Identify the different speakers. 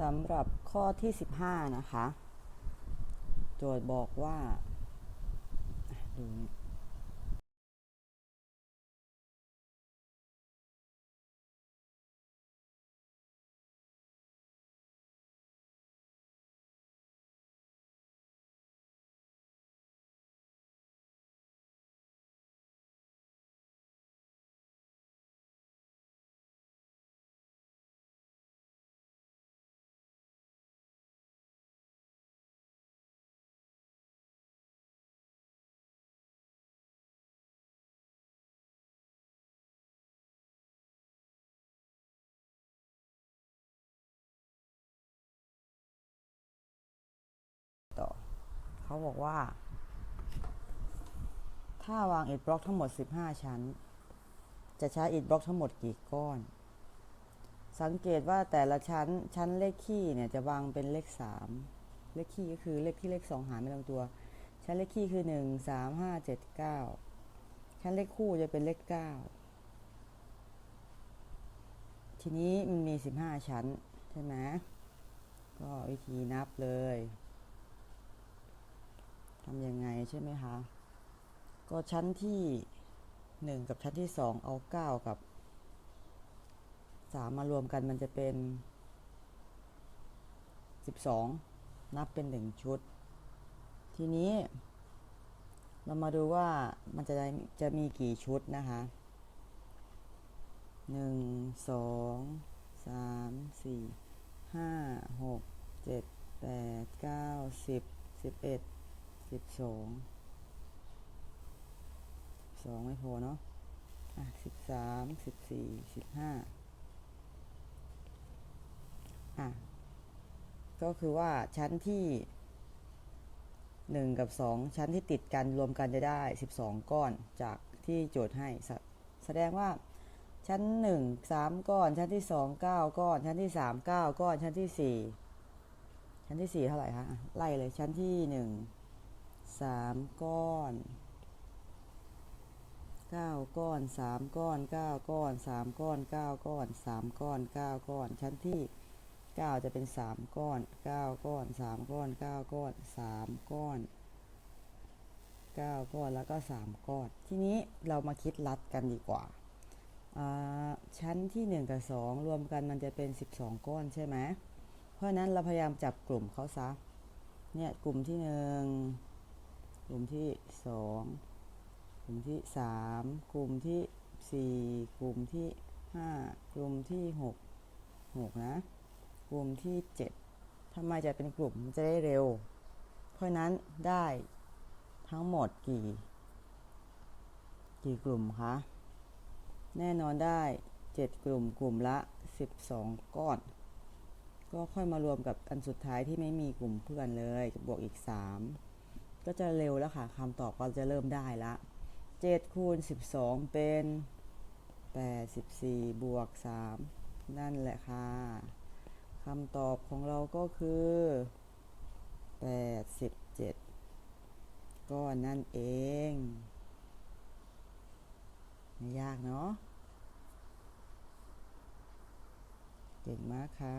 Speaker 1: สำหรับข้อที่ 15 นะคะ โจทย์บอกว่าดูนี่ เขาบอกว่า ถ้าวางอิฐบล็อกทั้งหมด 15 ชั้น จะใช้อิฐบล็อกทั้งหมดกี่ก้อน สังเกตว่าแต่ละชั้นชั้นเลขคี่เนี่ยจะวางเป็นเลข 3 เลขคี่ก็คือเลขที่เลข 2 หารไม่ลงตัว ชั้นเลขคี่คือ 1 3 5 7 9 ชั้นเลขคู่จะเป็นเลข 9 ทีนี้มันมี 15 ชั้นใช่ไหมก็วิธีนับเลยำยังไงใช่ไหมคะ ก็ชั้นที่1กับชั้นที่2เอา9กับ3มารวมกันมันจะเป็น12นับเป็น1ชุด ทีนี้ เรามาดูว่ามันจะได้จะมีกี่ชุดนะคะหนึ่งสองสามสี่ห้าหกเจ็ดแปดเก้าสิบสิบเอ็ด สิบสองสองไม่พอเนาะอะสิบสามสิบสี่สิบห้าอะก็คือว่าชั้นที่หนึ่งกับสองชั้นที่ติดกันรวมกันจะได้สิบสองก้อนจากที่โจทย์ให้แสแสดงว่าชั้นหนึ่งสามก้อน ชั้นที่สองเก้าก้อน ชั้นที่สามเก้าก้อน ชั้นที่สี่ชั้นที่สี่เท่าไหร่คะอะไล่เลยชั้นที่หนึ่ง สามก้อนเก้าก้อนสามก้อนเก้าก้อนสามก้อนเก้าก้อนสามก้อนเก้าก้อน ชั้นที่เก้าจะเป็นสามก้อนเก้าก้อนสามก้อนเก้าก้อนสามก้อนเก้าก้อนแล้วก็สามก้อน ทีนี้เรามาคิดลัดกันดีกว่าอ่าชั้นที่1กับ2รวมกันมันจะเป็น12ก้อนใช่ไหมเพราะฉะนั้นเราพยายามจับกลุ่มเขาซะเนี่ยกลุ่มที่1 กลุ่มที่2กลุ่มที่3กลุ่มที่4กลุ่มที่5กลุ่มที่6 6นะ กลุ่มที่7ทำไมจะเป็นกลุ่มจะได้เร็ว เพราะฉะนั้นได้ทั้งหมดกี่ กี่กลุ่มคะ แน่นอนได้ 7 กลุ่มกลุ่มละ 12 ก้อน ก็ค่อยมารวมกับอันสุดท้ายที่ไม่มีกลุ่มเพื่อนเลย บวกอีก 3 ก็จะเร็วแล้วค่ะคำตอบก็จะเริ่มได้ละ7คูณ12 เป็น 84 บวก 3 นั่นแหละค่ะคำตอบของเราก็คือ 87ก้อนนั่นเองไม่ยากเนาะเก่งมากค่ะ